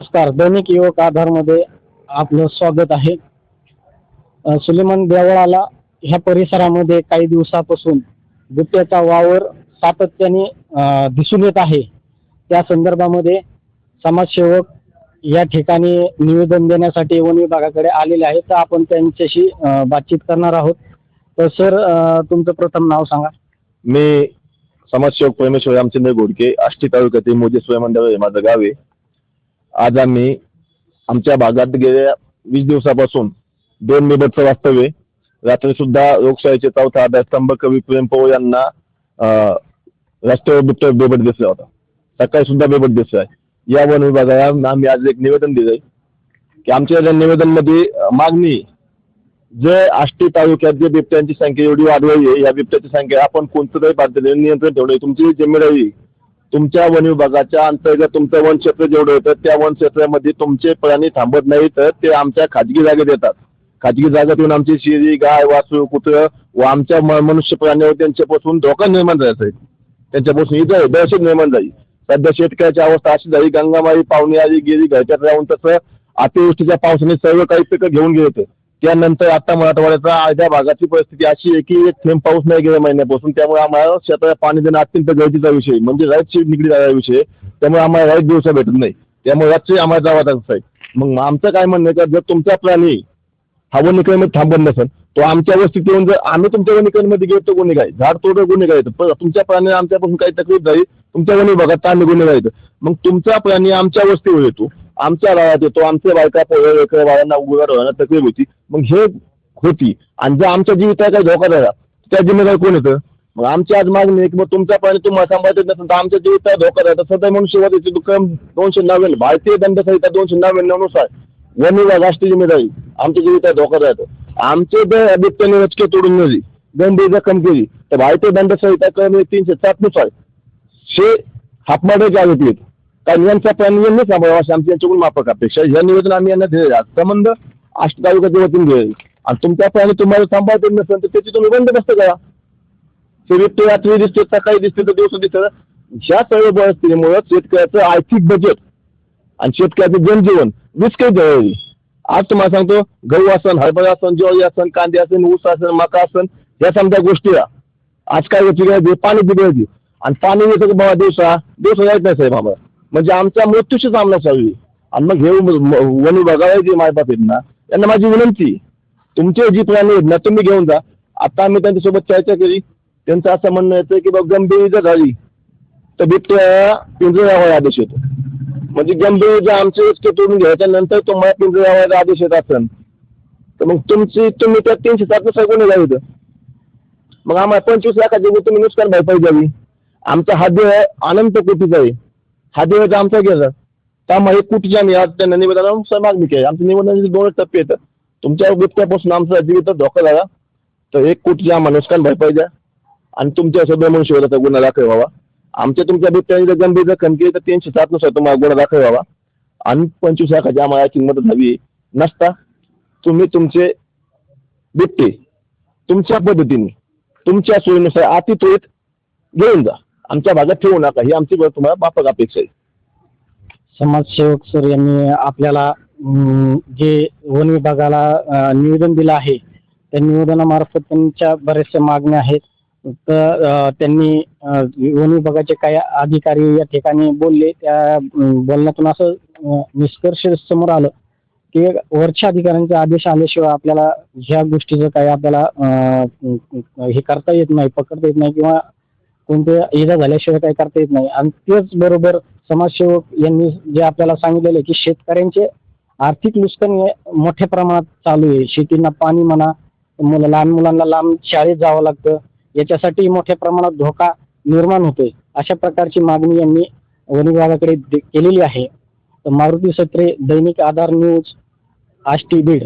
नमस्कार दैनिक युवक आधारमध्ये आपलं स्वागत आहे. अ, सुलेमान देवळाला ह्या परिसरामध्ये काही दिवसापासून बिबट्याचा वावर सातत्याने अ, दिसून येत आहे. त्या संदर्भामध्ये समाजसेवक या ठिकाणी निवेदन देण्यासाठी वन विभागाकडे आलेले आहेत. तर आपण त्यांच्याशी अ, बातचीत करणार आहोत. तर सर तुमचं प्रथम नाव सांगा. मी समाजसेवक परमेश्वर रामचंद्र गोडके आष्टी तालुक्यातील मोजे स्वयंमंडळ हे माझं गाव आहे. आज आम्ही आमच्या भागात गेल्या वीस दिवसापासून दोन बिबटचं वास्तव्य रात्री सुद्धा लोकशाहीचे चौथा आधारस्तंभ कवी प्रेम पवार यांना अं, रस्त्यावर बिबट दिसला होता. सकाळी सुद्धा दिसला आहे या वन विभागाला आम्ही आज एक निवेदन दिलंय की आमच्या निवेदनमध्ये मागणी जे आष्टी तालुक्यात जे बिबट्यांची संख्या एवढी वाढवली आहे या बिबट्याची संख्या आपण कोणत्याही पद्धतीने नियंत्रण ठेवणे तुमची जिम्मेदारी तुमच्या वन विभागाच्या अंतर्गत तुमचं वन क्षेत्र जेवढं होतं त्या वन क्षेत्रामध्ये तुमचे प्राणी थांबत नाही तर ते आमच्या खाजगी जागेत येतात. खाजगी जागेतून आमची शिरी गाय वासरू कुत्र व आमच्या मनुष्य प्राण्यावर त्यांच्यापासून धोका निर्माण झाला आहे. त्यांच्यापासून इथं दहशत निर्माण झाली. सध्या शेतकऱ्याची अवस्था अशी झाली गंगामाई पाहुणे आली गेली घरच्यात राहून तसं अतिवृष्टीच्या पावसाने सर्व काही पिकं घेऊन गेले होते. त्यानंतर आता मराठवाड्याचा अर्ध्या भागाची परिस्थिती अशी आहे की एक थेंब पाऊस नाही गेल्या महिन्यापासून. त्यामुळे आम्हाला शेताला पाणी देणं अत्यंत गरजेचा विषय म्हणजे राईटशी निगडीत आलेला विषय त्यामुळे आम्हाला राईट दिवसा भेटत नाही. त्यामुळे रातची आम्हाला जावा लागत आहे मग आमचं काय म्हणणं आहे का? जर तुमचा प्राणी हा वनीकरणमध्ये थांबत नसेल तो आमच्या वस्तीत येऊन जर आम्ही तुमच्या वनीकरणमध्ये गेलो तर गुन्हे काय झाड तोडलं गुन्हे काय तुमच्या प्राणी आमच्यापासून काही तकलीफ झाली तुमच्या वनी भागात आम्ही गुन्हे गायचं मग तुमचा प्राणी आमच्या वस्तीवर येतो. आमच्या गावात येतो आमच्या बायका पोरं लेकरं बाळांना उघड होण्यात तकलीफ होती. मग हे होती. आणि जर आमच्या जीविताला काही धोका झाला. त्या जिम्मेदार कोण येतं मग आमची आज मागणी आहे की मग तुमच्या तुम्हाला सांभाळत नसेल तर आमच्या जीविताला धोका झाला. सध्या म्हणून सुरुवातीची दुकान दोनशे नव्याण्णव भारतीय दंडसंहिता दोनशे नव्याण्णवनुसार वन विभाग राष्ट्रीय जिम्मेदारी. आमच्या जीविताला धोका राहतो आमचे जर बिबट्याने रचके तोडून नेली. गंभीर जखम केली. तर भारतीय दंडसंहिता कलम तीनशे सात नुसार शे हापमाडे आरोपी कारण यांचा प्राणी यांनी सांभाळावा अशी आमची यांच्याकडून माफक अपेक्षा या निवेदन आम्ही यांना दिले आहे. संबंध आष्ट तालुक्याच्या वतीने दिले आणि तुमच्या प्राणी तुम्हाला सांभाळते नसेल तर त्याची तुम्ही बंदोबस्त करा ते बिबटे रात्री दिसते सकाळी दिसते तर दिवस दिसते ह्या सर्व परिस्थितीमुळे शेतकऱ्याचं आर्थिक बजेट आणि शेतकऱ्याचं जनजीवन विस्कळीत झालेलं आहे. आज तुम्हाला सांगतो गहू असन हरभरा असन ज्वारी असन कांदे असन ऊस असन मका असन या समजा गोष्टी आहे. आज काय होती काय पाणी दिली होती आणि पाणी येतं की बाबा दिवसा दिवसा जायचं नाही साहेब आम्हाला म्हणजे आमच्या मृत्यूशी सामना चालू आणि मग हे वन विभागाला जे मायबाप आहेत ना. यांना माझी विनंती तुमचे जी प्राणी आहेत ना तुम्ही घेऊन जा. आता आम्ही त्यांच्यासोबत चर्चा केली. त्यांचं असं म्हणणं येतं की बाबा गंभीर जर झाली. तर बिबट्या पिंजऱ्यावर आदेश येतो. म्हणजे गंभीर जर आमचे इतके तोडून घ्यायच्या नंतर तुम्हाला पिंजऱ्यावर आदेश येत असेल तर मग तुमची तुम्ही त्या तीनशे सात नुसार कोणी होतं? मग आम्हाला पंचवीस लाखाची तुम्ही नुकसान भरपाई द्यावी. आमचा हा देह अनंत कोटीचा आहे. हा दिवस आमचा गेला त्यामुळे आम्हाला आम्ही आज त्यांना निवेदनानुसार मागणी केली. आमच्या निवेदनाचे दोन टप्पे येतात तुमच्या गुप्त्यापासून आमचा जीवित धोका झाला. तर एक कोटीची आम्हाला नुकसान भरपाई द्या आणि तुमच्या सगळ्या मनुष्यवधाचा गुन्हा दाखल व्हावा. आमच्या तुमच्या बिबट्याने जर गंभीर जखम केली तर तीनशे सातनुसार तुम्हाला गुन्हा दाखल व्हावा. आणि पंचवीस लाखाची आम्हाला याची मदत हवी नसता तुम्ही तुमचे बिबटे तुमच्या पद्धतीने तुमच्या सोयीनुसार अति घेऊन जा. आमच्या भागात ठेवू नका. ही आमची तुम्हाला माफक अपेक्षा आहे. समाजसेवक सर यांनी आपल्याला जे वन विभागाला निवेदन दिलं आहे त्या निवेदनामार्फत त्यांच्या बऱ्याचशा मागण्या आहेत. तर त्यांनी वन विभागाचे काही अधिकारी या ठिकाणी बोलले. त्या बोलण्यातून असं निष्कर्ष समोर आलं की वरच्या अधिकाऱ्यांचे आदेश आल्याशिवाय आपल्याला ह्या गोष्टीचं काही आपल्याला हे करता येत नाही पकडता येत नाही किंवा कोणत्या इजा झाल्याशिवाय काही करता येत नाही. आणि तेच बरोबर समाजसेवक यांनी जे आपल्याला सांगितलेलं आहे की शेतकऱ्यांचे आर्थिक नुकसान मोठ्या प्रमाणात चालू आहे. शेतींना पाणी म्हणा मुलं लहान मुलांना लांब शाळेत जावं लागतं. याच्यासाठी मोठ्या प्रमाणात धोका निर्माण होतोय. अशा प्रकारची मागणी यांनी वन विभागाकडे केलेली आहे. मारुती सत्रे दैनिक आधार न्यूज आष्टी बीड.